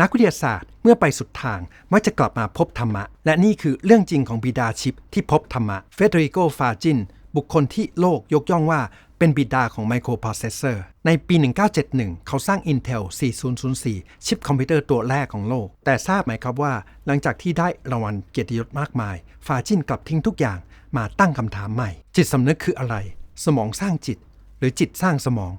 นักวิทยาศาสตร์เมื่อไปสุดทางมักจะกลับมาพบธรรมะ และนี่คือเรื่องจริงของบิดาชิปที่พบธรรมะเฟเดริโกฟาจินบุคคลที่โลกยกย่องว่าเป็นบิดาของไมโครโปรเซสเซอร์ ในปี 1971 เขาสร้าง Intel 4004 ชิปคอมพิวเตอร์ตัวแรกของโลก แต่ทราบไหมครับว่า หลังจากที่ได้รางวัลเกียรติยศมากมาย ฟาจินกลับทิ้งทุกอย่างมาตั้งคำถามใหม่ จิตสำนึกคืออะไร สมองสร้างจิต หรือจิตสร้างสมอง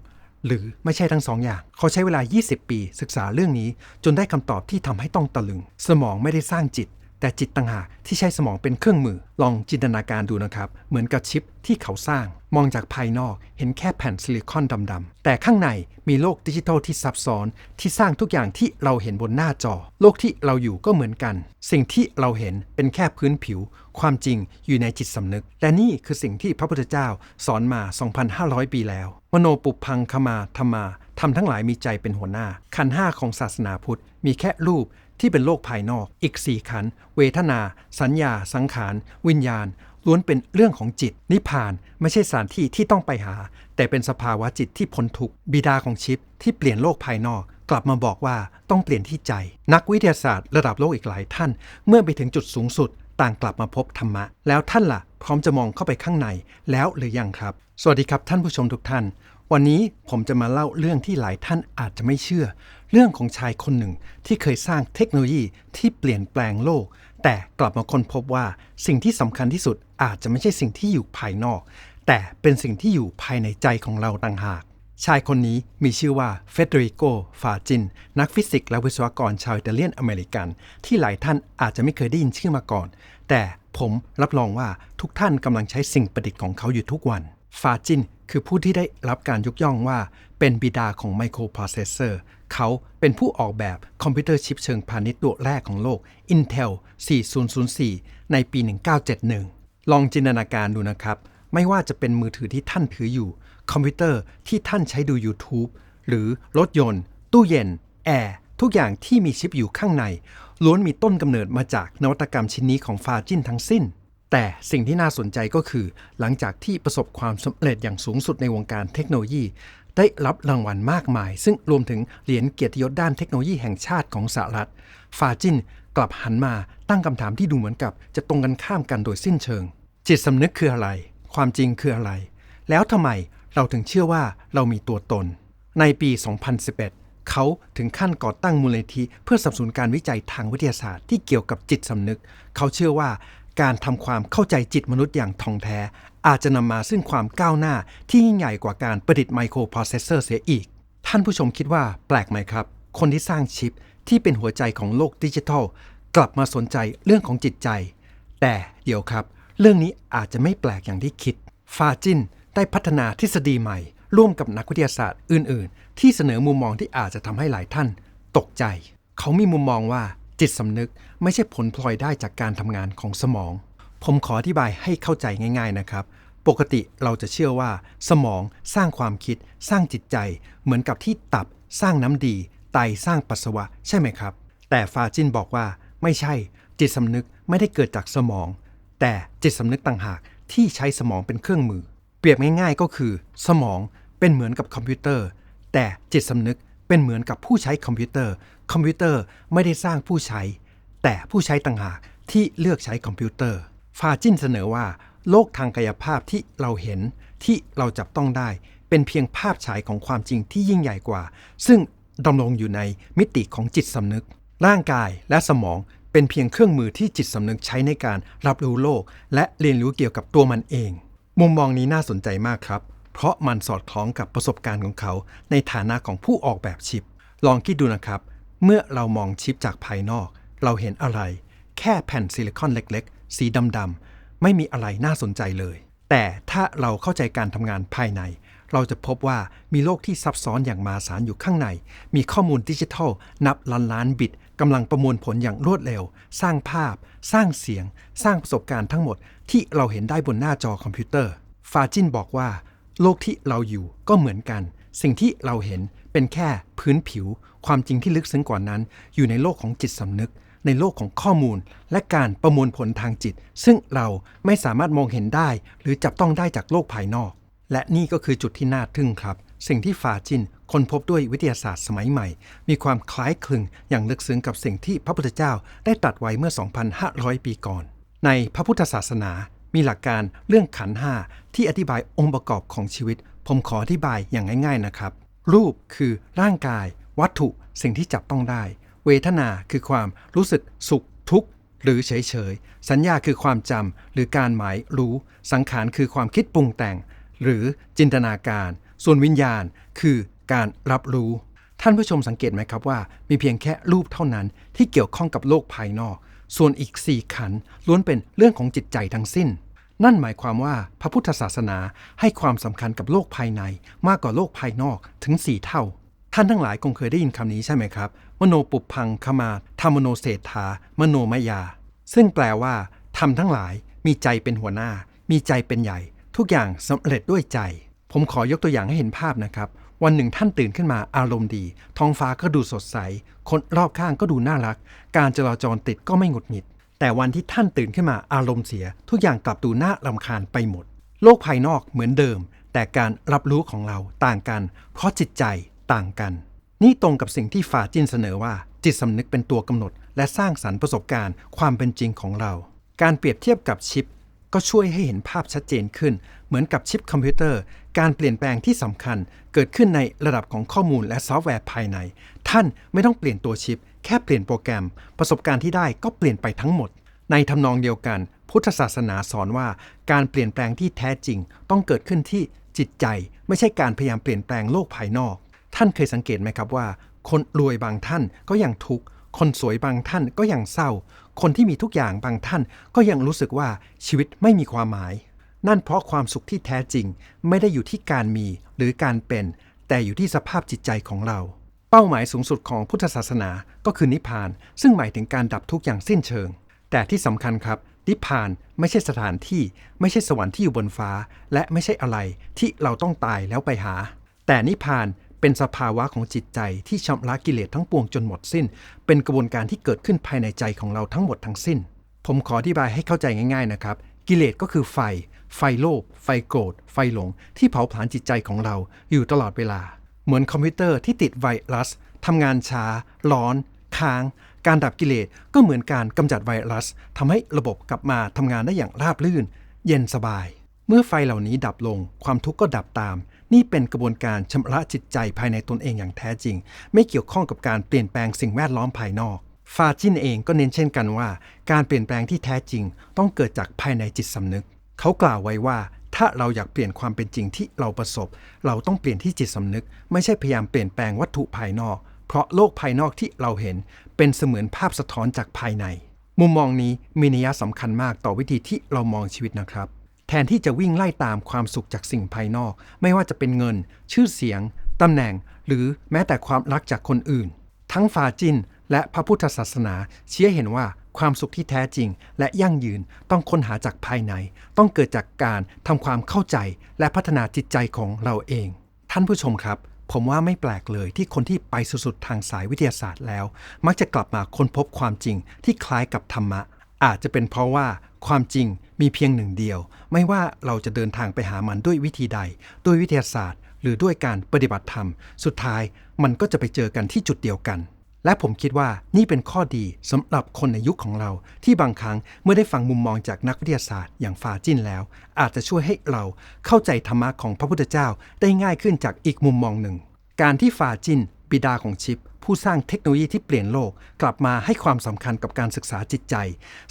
หรือไม่ใช่ทั้งสองอย่าง เขาใช้เวลา 20 ปี ศึกษาเรื่องนี้จนได้คำตอบที่ทำให้ต้องตะลึง สมองไม่ได้สร้างจิต แต่จิตต่างหากที่ใช้สมองเป็นเครื่องมือ ลองจินตนาการดูนะครับ เหมือนกับชิปที่เขาสร้าง มองจากภายนอกเห็นแค่แผ่นซิลิคอนดำๆ แต่ข้างในมีโลกดิจิทัลที่ซับซ้อน ที่สร้างทุกอย่างที่เราเห็นบนหน้าจอ โลกที่เราอยู่ก็เหมือนกัน สิ่งที่เราเห็นเป็นแค่พื้นผิว ความจริงอยู่ในจิตสำนึก และนี่คือสิ่งที่พระพุทธเจ้าสอนมา 2,500 ปีแล้ว มโนปุพังคมาธรรมาทำทั้งหลายมีใจเป็นหัวหน้า ขันห้าของศาสนาพุทธมีแค่รูป ที่เป็นโลกภายนอก อีกสี่ขัน เวทนา สัญญา สังขาร วิญญาณ ล้วนเป็นเรื่องของจิต นิพพานไม่ใช่สถานที่ที่ต้องไปหา แต่เป็นสภาวะจิตที่พ้นทุกข์บิดาของชิปที่เปลี่ยนโลกภายนอกกลับมาบอกว่าต้องเปลี่ยนที่ใจ นักวิทยาศาสตร์ระดับโลกอีกหลายท่าน เมื่อไปถึงจุดสูงสุด ต่างกลับมาพบธรรมะ แล้วท่านล่ะ พร้อมจะมองเข้าไปข้างในแล้วหรือยังครับ สวัสดีครับท่านผู้ชมทุกท่าน วันนี้ผมจะมาเล่าเรื่องที่หลายท่านอาจจะไม่เชื่อ เรื่องของชายคนหนึ่งที่เคยสร้างเทคโนโลยีที่เปลี่ยนแปลงโลก แต่กลับมาค้นพบว่าสิ่งที่สำคัญที่สุดอาจจะไม่ใช่สิ่งที่อยู่ภายนอก แต่เป็นสิ่งที่อยู่ภายในใจของเราต่างหาก ชายคนนี้มีชื่อว่าเฟเดริโก ฟาจิน นักฟิสิกส์และวิศวกรชาวอิตาเลียนอเมริกัน ที่หลายท่านอาจจะไม่เคยได้ยินชื่อมาก่อน แต่ผมรับรองว่าทุกท่านกำลังใช้สิ่งประดิษฐ์ของเขาอยู่ทุกวันฟาจิน คือผู้ที่ได้รับการยกย่องว่าเป็นบิดาของไมโครโปรเซสเซอร์เขาเป็นผู้ออกแบบคอมพิวเตอร์ชิปเชิงพาณิชย์ตัวแรกของโลก Intel 4004 ในปี 1971 ลองจินตนาการดูนะครับ ไม่ว่าจะเป็นมือถือที่ท่านถืออยู่ คอมพิวเตอร์ที่ท่านใช้ดู YouTube หรือรถยนต์ ตู้เย็น แอร์ ทุกอย่างที่มีชิปอยู่ข้างใน ล้วนมีต้นกำเนิดมาจากนวัตกรรมชิ้นนี้ของฟาจินทั้งสิ้น แต่สิ่งที่น่าสนใจก็คือ หลังจากที่ประสบความสำเร็จอย่างสูงสุดในวงการเทคโนโลยี ได้รับรางวัลมากมาย ซึ่งรวมถึงเหรียญเกียรติยศด้านเทคโนโลยีแห่งชาติของสหรัฐ ฟาจินกลับหันมาตั้งคำถามที่ดูเหมือนกับ จะตรงกันข้ามกันโดยสิ้นเชิง จิตสำนึกคืออะไร ความจริงคืออะไร แล้วทำไมเราถึงเชื่อว่าเรามีตัวตน ในปี 2011เขาถึงขั้นก่อตั้งมูลนิธิเพื่อสนับสนุนการวิจัยทางวิทยาศาสตร์ที่เกี่ยวกับจิตสำนึก เขาเชื่อว่า การทำความเข้าใจจิตมนุษย์อย่างท่องแท้ อาจจะนำมาซึ่งความก้าวหน้าที่ยิ่งใหญ่กว่าการประดิษฐ์ไมโครโปรเซสเซอร์เสียอีก ท่านผู้ชมคิดว่าแปลกไหมครับ คนที่สร้างชิปที่เป็นหัวใจของโลกดิจิทัล กลับมาสนใจเรื่องของจิตใจ แต่เดี๋ยวครับ เรื่องนี้อาจจะไม่แปลกอย่างที่คิด ฟาจินได้พัฒนาทฤษฎีใหม่ ร่วมกับนักวิทยาศาสตร์อื่น ๆ ที่เสนอมุมมองที่อาจจะทำให้หลายท่าน ตกใจ เขามีมุมมองว่า จิตสำนึกไม่ใช่ผลพลอยได้จากการทำงานของสมอง ผมขออธิบายให้เข้าใจง่าย ๆนะครับ ปกติเราจะเชื่อว่า สมองสร้างความคิด สร้างจิตใจ เหมือนกับที่ตับสร้างน้ำดี ไตสร้างปัสสาวะใช่ไหมครับ แต่ฟาจินบอกว่า ไม่ใช่ จิตสำนึกไม่ได้เกิดจากสมอง แต่จิตสำนึกต่างหากที่ใช้สมองเป็นเครื่องมือ เปรียบง่าย ๆ ก็คือ สมองเป็นเหมือนกับคอมพิวเตอร์ แต่จิตสำนึก เป็นเหมือนกับผู้ใช้คอมพิวเตอร์ คอมพิวเตอร์ไม่ได้สร้างผู้ใช้ แต่ผู้ใช้ต่างหากที่เลือกใช้คอมพิวเตอร์ ฟาจินเสนอว่า โลกทางกายภาพที่เราเห็นที่เราจับต้องได้ เป็นเพียงภาพฉายของความจริงที่ยิ่งใหญ่กว่า ซึ่งดำรงอยู่ในมิติของจิตสำนึก ร่างกายและสมองเป็นเพียงเครื่องมือที่จิตสำนึกใช้ในการรับรู้โลก และเรียนรู้เกี่ยวกับตัวมันเอง มุมมองนี้น่าสนใจมากครับ เพราะมันสอดคล้องกับประสบการณ์ของเขาในฐานะของผู้ออกแบบชิป ลองคิดดูนะครับ เมื่อเรามองชิปจากภายนอก เราเห็นอะไร แค่แผ่นซิลิคอนเล็กๆ สีดำๆ ไม่มีอะไรน่าสนใจเลย แต่ถ้าเราเข้าใจการทำงานภายใน เราจะพบว่ามีโลกที่ซับซ้อนอย่างมาศาลอยู่ข้างใน มีข้อมูลดิจิทัล นับล้านล้านบิตกำลังประมวลผลอย่างรวดเร็ว สร้างภาพ สร้างเสียง สร้างประสบการณ์ทั้งหมดที่เราเห็นได้บนหน้าจอคอมพิวเตอร์ ฟาจินบอกว่า โลกที่เราอยู่ก็เหมือนกัน สิ่งที่เราเห็นเป็นแค่พื้นผิว ความจริงที่ลึกซึ้งกว่านั้น อยู่ในโลกของจิตสำนึก ในโลกของข้อมูล และการประมวลผลทางจิต ซึ่งเราไม่สามารถมองเห็นได้ หรือจับต้องได้จากโลกภายนอก และนี่ก็คือจุดที่น่าทึ่งครับ สิ่งที่ฟาจินคนพบด้วยวิทยาศาสตร์สมัยใหม่ มีความคล้ายคลึงอย่างลึกซึ้งกับสิ่งที่พระพุทธเจ้าได้ตรัสไว้เมื่อ 2,500 ปีก่อน ในพระพุทธศาสนา มีหลักการเรื่องขันห้าที่อธิบายองค์ประกอบของชีวิต ผมขออธิบายอย่างง่ายๆนะครับ รูปคือร่างกาย วัตถุสิ่งที่จับต้องได้ เวทนาคือความรู้สึกสุขทุกข์หรือเฉยๆ สัญญาคือความจำหรือการหมายรู้ สังขารคือความคิดปรุงแต่ง หรือจินตนาการ ส่วนวิญญาณคือการรับรู้ ท่านผู้ชมสังเกตไหมครับว่า มีเพียงแค่รูปเท่านั้นที่เกี่ยวข้องกับโลกภายนอก ส่วนอีก4ขันล้วนเป็นเรื่องของจิตใจทั้งสิ้น นั่นหมายความว่าพระพุทธศาสนาให้ความสำคัญกับโลกภายในมากกว่าโลกภายนอกถึง4เท่า ท่านทั้งหลายคงเคยได้ยินคำนี้ใช่ไหมครับ มโนปุพังขมาธรรมโนเศรษฐามโนมยา ซึ่งแปลว่าทำทั้งหลายมีใจเป็นหัวหน้า มีใจเป็นใหญ่ ทุกอย่างสำเร็จด้วยใจ ผมขอยกตัวอย่างให้เห็นภาพนะครับ วันหนึ่งท่านตื่นขึ้นมาอารมณ์ดี ท้องฟ้าก็ดูสดใส คนรอบข้างก็ดูน่ารัก การจราจรติดก็ไม่หงุดหงิด แต่วันที่ท่านตื่นขึ้นมาอารมณ์เสีย ทุกอย่างกลับดูน่ารำคาญไปหมด โลกภายนอกเหมือนเดิม แต่การรับรู้ของเราต่างกัน เพราะจิตใจต่างกัน นี่ตรงกับสิ่งที่ฟาจินเสนอว่า จิตสำนึกเป็นตัวกำหนด และสร้างสรรค์ประสบการณ์ ความเป็นจริงของเรา การเปรียบเทียบกับชิป ก็ช่วยให้เห็นภาพชัดเจนขึ้น เหมือนกับชิปคอมพิวเตอร์ การเปลี่ยนแปลงที่สำคัญ เกิดขึ้นในระดับของข้อมูลและซอฟต์แวร์ภายใน ท่านไม่ต้องเปลี่ยนตัวชิป แค่เปลี่ยนโปรแกรม ประสบการณ์ที่ได้ก็เปลี่ยนไปทั้งหมด ในทำนองเดียวกัน พุทธศาสนาสอนว่า การเปลี่ยนแปลงที่แท้จริง ต้องเกิดขึ้นที่จิตใจ ไม่ใช่การพยายามเปลี่ยนแปลงโลกภายนอก ท่านเคยสังเกตไหมครับว่า คนรวยบางท่านก็ยังทุกข์ คนสวยบางท่านก็ยังเศร้า คนที่มีทุกอย่างบางท่านก็ยังรู้สึกว่าชีวิตไม่มีความหมาย นั่นเพราะความสุขที่แท้จริง ไม่ได้อยู่ที่การมีหรือการเป็น แต่อยู่ที่สภาพจิตใจของเรา เป้าหมายสูงสุดของพุทธศาสนาก็คือนิพพาน ซึ่งหมายถึงการดับทุกข์อย่างสิ้นเชิง แต่ที่สำคัญครับ นิพพานไม่ใช่สถานที่ ไม่ใช่สวรรค์ที่อยู่บนฟ้า และไม่ใช่อะไรที่เราต้องตายแล้วไปหา แต่นิพพาน เป็นสภาวะของจิตใจที่ชำระกิเลสทั้งปวงจนหมดสิ้น เป็นกระบวนการที่เกิดขึ้นภายในใจของเราทั้งหมดทั้งสิ้น ผมขออธิบายให้เข้าใจง่ายๆนะครับ กิเลสก็คือไฟ ไฟโลภ ไฟโกรธ ไฟหลง ที่เผาผลาญจิตใจของเราอยู่ตลอดเวลา เหมือนคอมพิวเตอร์ที่ติดไวรัสทำงานช้า ร้อน ค้าง การดับกิเลสก็เหมือนการกำจัดไวรัสทำให้ระบบกลับมาทำงานได้อย่างราบรื่น เย็นสบาย เมื่อไฟเหล่านี้ดับลง ความทุกข์ก็ดับตาม นี่เป็นกระบวนการชำระจิตใจภายในตนเองอย่างแท้จริง ไม่เกี่ยวข้องกับการเปลี่ยนแปลงสิ่งแวดล้อมภายนอก ฟาจินเองก็เน้นเช่นกันว่า การเปลี่ยนแปลงที่แท้จริง ต้องเกิดจากภายในจิตสำนึก เขากล่าวไว้ว่าถ้าเราอยากเปลี่ยนความเป็นจริงที่เราประสบ เราต้องเปลี่ยนที่จิตสำนึก ไม่ใช่พยายามเปลี่ยนแปลงวัตถุภายนอก เพราะโลกภายนอกที่เราเห็น เป็นเสมือนภาพสะท้อนจากภายใน มุมมองนี้มีนัยสำคัญมากต่อวิธีที่เรามองชีวิตนะครับ แทนที่จะวิ่งไล่ตามความสุขจากสิ่งภายนอก ไม่ว่าจะเป็นเงิน ชื่อเสียงตำแหน่ง หรือแม้แต่ความรักจากคนอื่น ทั้งฟาจินและพระพุทธศาสนา เชี้เห็นว่าความสุขที่แท้จริง และยั่งยืนต้องค้นหาจากภายใน ต้องเกิดจากการทำความเข้าใจ และพัฒนาจิตใจของเราเอง ท่านผู้ชมครับ ผมว่าไม่แปลกเลยที่คนที่ไปสุดๆทางสายวิทยาศาสตร์แล้ว มักจะกลับมาค้นพบความจริงที่คล้ายกับธรรมะ อาจจะเป็นเพราะว่าความจริงมีเพียงหนึ่งเดียว ไม่ว่าเราจะเดินทางไปหามันด้วยวิธีใด ด้วยวิทยาศาสตร์ หรือด้วยการปฏิบัติธรรม สุดท้ายมันก็จะไปเจอกันที่จุดเดียวกัน และผมคิดว่านี่เป็นข้อดีสำหรับคนในยุคของเรา ที่บางครั้งเมื่อได้ฟังมุมมองจากนักวิทยาศาสตร์อย่างฟาจินแล้ว อาจจะช่วยให้เราเข้าใจธรรมะของพระพุทธเจ้าได้ง่ายขึ้นจากอีกมุมมองหนึ่ง การที่ฟาจิน บิดาของชิป ผู้สร้างเทคโนโลยีที่เปลี่ยนโลก กลับมาให้ความสำคัญกับการศึกษาจิตใจ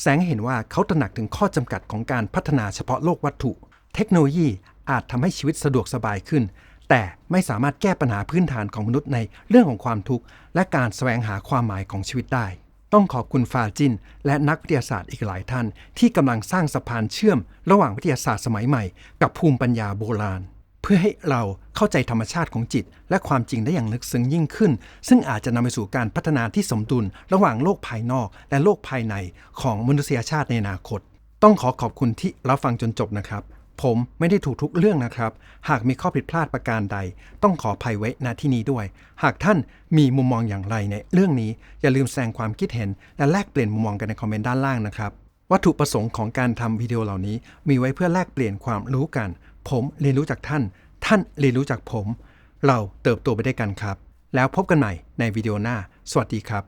แสงให้เห็นว่าเขาตระหนักถึงข้อจำกัดของการพัฒนาเฉพาะโลกวัตถุ เทคโนโลยีอาจทำให้ชีวิตสะดวกสบายขึ้น แต่ไม่สามารถแก้ปัญหาพื้นฐานของมนุษย์ในเรื่องของความทุกข์และการแสวงหาความหมายของชีวิตได้ ต้องขอบคุณฟาจิน และนักวิทยาศาสตร์อีกหลายท่าน ที่กำลังสร้างสะพานเชื่อม ระหว่างวิทยาศาสตร์สมัยใหม่ กับภูมิปัญญาโบราณ พื่อให้เราเข้าใจธรรมชาติของจิต และความจริงได้อย่างลึกซึ้งยิ่งขึ้น ซึ่งอาจจะนำไปสู่การพัฒนาที่สมดุล ระหว่างโลกภายนอกและโลกภายในของมนุษยชาติในอนาคต ต้องขอขอบคุณที่รับฟังจนจบนะครับ ผมไม่ได้ถูกทุกเรื่องนะครับ หากมีข้อผิดพลาดประการใด ต้องขออภัยไว้ณที่นี้ด้วย หากท่านมีมุมมองอย่างไรในเรื่องนี้ อย่าลืมแสดงความคิดเห็น และแลกเปลี่ยนมุมมองกันในคอมเมนต์ด้านล่างนะครับวัตถุประสงค์ของการทำวิดีโอเหล่านี้มีไว้เพื่อแลกเปลี่ยนความรู้กัน ผมเรียนรู้จากท่าน ท่านเรียนรู้จากผม เราเติบโตไปได้วยกันครับ แล้วพบกันใหม่ในวิดีโอหน้า สวัสดีครับ